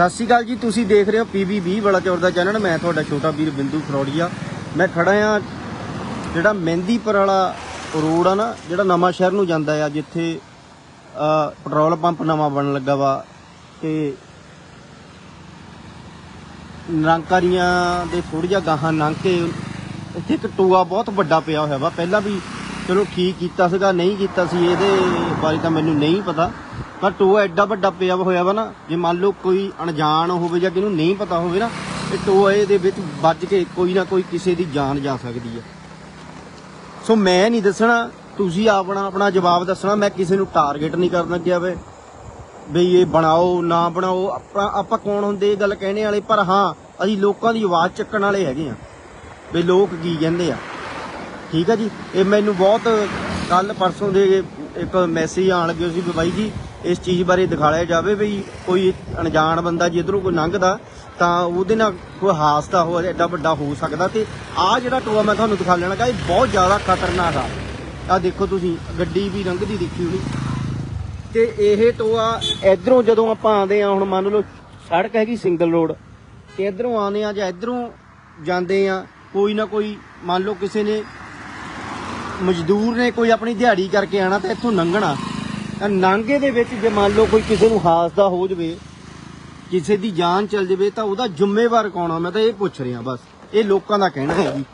ਸਤਿ ਸ਼੍ਰੀ ਅਕਾਲ ਜੀ, ਤੁਸੀਂ ਦੇਖ ਰਹੇ ਹੋ PB20 ਵਾਲਾ ਚੌਰ ਦਾ ਚੈਨਲ। ਮੈਂ ਤੁਹਾਡਾ ਛੋਟਾ ਵੀਰ ਬਿੰਦੂ ਖਰੋੜੀਆ। ਮੈਂ ਖੜਾ ਆ ਜਿਹੜਾ ਮਹਿੰਦੀਪੁਰ ਵਾਲਾ ਰੋਡ ਆ ਨਾ, ਜਿਹੜਾ ਨਵਾਂ ਸ਼ਹਿਰ ਨੂੰ ਜਾਂਦਾ ਆ, ਜਿੱਥੇ ਪੈਟਰੋਲ ਪੰਪ ਨਵਾਂ ਬਣਨ ਲੱਗਾ ਵਾ ਤੇ ਨਿਰੰਕਾਰੀਆਂ ਦੇ ਥੋੜੀ ਜਿਹਾ ਗਾਹਾਂ ਲੰਘ ਕੇ ਇੱਥੇ ਇੱਕ ਟੂਆ ਬਹੁਤ ਵੱਡਾ ਪਿਆ ਹੋਇਆ ਵਾ। ਪਹਿਲਾਂ ਵੀ ਚਲੋ ਠੀਕ ਕੀਤਾ ਸੀਗਾ, ਨਹੀਂ ਕੀਤਾ ਸੀ ਇਹਦੇ ਬਾਰੇ ਤਾਂ ਮੈਨੂੰ ਨਹੀਂ ਪਤਾ। ਪਰ ਟੋਆ ਐਡਾ ਵੱਡਾ ਪਿਆ ਹੋਇਆ ਵਾ ਨਾ, ਜੇ ਮੰਨ ਲਓ ਕੋਈ ਅਣਜਾਣ ਹੋਵੇ ਜਾਂ ਕਿਹਨੂੰ ਨਹੀਂ ਪਤਾ ਹੋਵੇ ਨਾ, ਇਹ ਟੋਏ ਦੇ ਵਿੱਚ ਵੱਜ ਕੇ ਕੋਈ ਨਾ ਕੋਈ ਕਿਸੇ ਦੀ ਜਾਨ ਜਾ ਸਕਦੀ ਹੈ ਸੋ ਮੈਂ ਨਹੀਂ ਦੱਸਣਾ, ਤੁਸੀਂ ਆਪਣਾ ਆਪਣਾ ਜਵਾਬ ਦੱਸਣਾ, ਮੈਂ ਕਿਸੇ ਨੂੰ ਟਾਰਗੇਟ ਨਹੀਂ ਕਰਨ ਲੱਗਿਆ ਵੇ। ਬਈ ਇਹ ਬਣਾਓ, ਨਾ ਬਣਾਓ ਆਪਾਂ ਆਪਾਂ ਕੌਣ ਹੁੰਦੇ ਇਹ ਗੱਲ ਕਹਿਣੇ ਵਾਲੇ? ਪਰ ਹਾਂ, ਅਸੀਂ ਲੋਕਾਂ ਦੀ ਆਵਾਜ਼ ਚੱਕਣ ਵਾਲੇ ਹੈਗੇ ਆ। ਵੀ ਲੋਕ ਕੀ ਕਹਿੰਦੇ ਆ? ਠੀਕ ਆ ਜੀ। ਇਹ ਮੈਨੂੰ ਬਹੁਤ ਕੱਲ ਪਰਸੋਂ ਦੇ ਇੱਕ ਮੈਸੇਜ ਆਣ ਲੱਗੇ ਸੀ ਵੀ ਬਾਈ ਜੀ, ਇਸ ਚੀਜ਼ ਬਾਰੇ ਦਿਖਾਇਆ ਜਾਵੇ ਵੀ ਕੋਈ ਅਣਜਾਣ ਬੰਦਾ ਜੇ ਇਧਰੋਂ ਕੋਈ ਲੰਘਦਾ, ਤਾਂ ਉਹਦੇ ਨਾਲ ਕੋਈ ਹਾਦਸਾ ਹੋ ਐਡਾ ਵੱਡਾ ਹੋ ਸਕਦਾ ਤੇ ਆਹ ਜਿਹੜਾ ਟੋਆ ਮੈਂ ਤੁਹਾਨੂੰ ਦਿਖਾ ਲੈਣਾ ਇਹ ਬਹੁਤ ਜ਼ਿਆਦਾ ਖਤਰਨਾਕ ਆ। ਆ ਦੇਖੋ ਤੁਸੀਂ, ਗੱਡੀ ਵੀ ਲੰਘਦੀ ਦੇਖੀ ਹੋਣੀ। ਤੇ ਇਹ ਟੋਆ ਇਧਰੋਂ ਜਦੋਂ ਆਪਾਂ ਆਉਂਦੇ ਆ ਹੁਣ ਮੰਨ ਲਓ ਸੜਕ ਹੈਗੀ ਸਿੰਗਲ ਰੋਡ ਤੇ ਇਧਰੋਂ ਆਉਂਦੇ ਆ ਜਾਂ ਇਧਰੋਂ ਜਾਂਦੇ ਆ ਕੋਈ ਨਾ ਕੋਈ ਮੰਨ ਲਓ ਕਿਸੇ ਨੇ ਮਜ਼ਦੂਰ ਨੇ ਕੋਈ ਆਪਣੀ ਦਿਹਾੜੀ ਕਰਕੇ ਆਣਾ ਤਾਂ ਇੱਥੋਂ ਲੰਘਣਾ ਨਾਂਗੇ ਦੇ ਵਿੱਚ ਜੇ ਮੰਨ ਲਓ ਕੋਈ ਕਿਸੇ ਨੂੰ ਹਾਦਸਾ ਹੋ ਜਵੇ, ਕਿਸੇ ਦੀ ਜਾਨ ਚਲ ਜਵੇ, ਤਾਂ ਉਹਦਾ ਜ਼ਿੰਮੇਵਾਰ ਕੌਣ ਆ? ਮੈਂ ਤਾਂ ਇਹ ਪੁੱਛ ਰਿਹਾ ਬਸ। ਇਹ ਲੋਕਾਂ ਦਾ ਕਹਿਣਾ ਹੈ ਜੀ।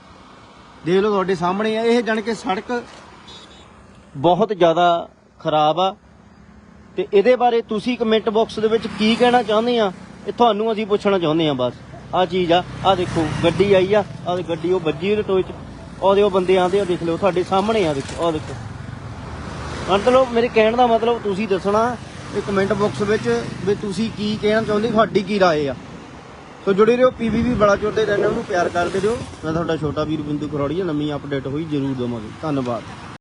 ਦੇਖ ਲਓ ਤੁਹਾਡੇ ਸਾਹਮਣੇ ਆ, ਇਹ ਜਾਣ ਕੇ ਸੜਕ ਬਹੁਤ ਜ਼ਿਆਦਾ ਖਰਾਬ ਆ। ਤੇ ਇਹਦੇ ਬਾਰੇ ਤੁਸੀਂ ਕਮੈਂਟ ਬਾਕਸ ਦੇ ਵਿੱਚ ਕੀ ਕਹਿਣਾ ਚਾਹੁੰਦੇ ਆ? ਇਹ ਤੁਹਾਨੂੰ ਅਸੀਂ ਪੁੱਛਣਾ ਚਾਹੁੰਦੇ ਆ ਬਸ। ਆ ਚੀਜ਼ ਆ ਆ ਦੇਖੋ, ਗੱਡੀ ਆਈ ਆ ਆ ਗੱਡੀ ਉਹ ਵੱਜੀ ਉਹਦੇ ਟੋਏ ਚ। ਉਹਦੇ ਉਹ ਬੰਦੇ ਆਂਦੇ ਆ ਦੇਖ ਲਓ ਤੁਹਾਡੇ ਸਾਹਮਣੇ ਆ ਦੇਖੋ ਆ ਦੇਖੋ ਮਤਲਬ ਮੇਰੇ ਕਹਿਣ ਦਾ ਮਤਲਬ ਤੁਸੀਂ ਦੱਸਣਾ ਇਹ ਕਮੈਂਟ ਬਾਕਸ ਵਿੱਚ ਵੀ ਤੁਸੀਂ ਕੀ ਕਹਿਣਾ ਚਾਹੁੰਦੇ ਤੁਹਾਡੀ ਕੀ رائے ਆ ਸੋ ਜੁੜੇ ਰਹੋ ਪੀਵੀਵੀ ਬੜਾ ਚੋਟੇ ਚੈਨਲ ਨੂੰ ਪਿਆਰ ਕਰਦੇ ਰਹੋ ਮੈਂ ਤੁਹਾਡਾ ਛੋਟਾ ਵੀਰ ਬਿੰਦੂ ਕਰੋੜੀਆ ਨਵੀਂ ਅਪਡੇਟ ਹੋਈ ਜਰੂਰ ਦਵਾਂਗੇ ਧੰਨਵਾਦ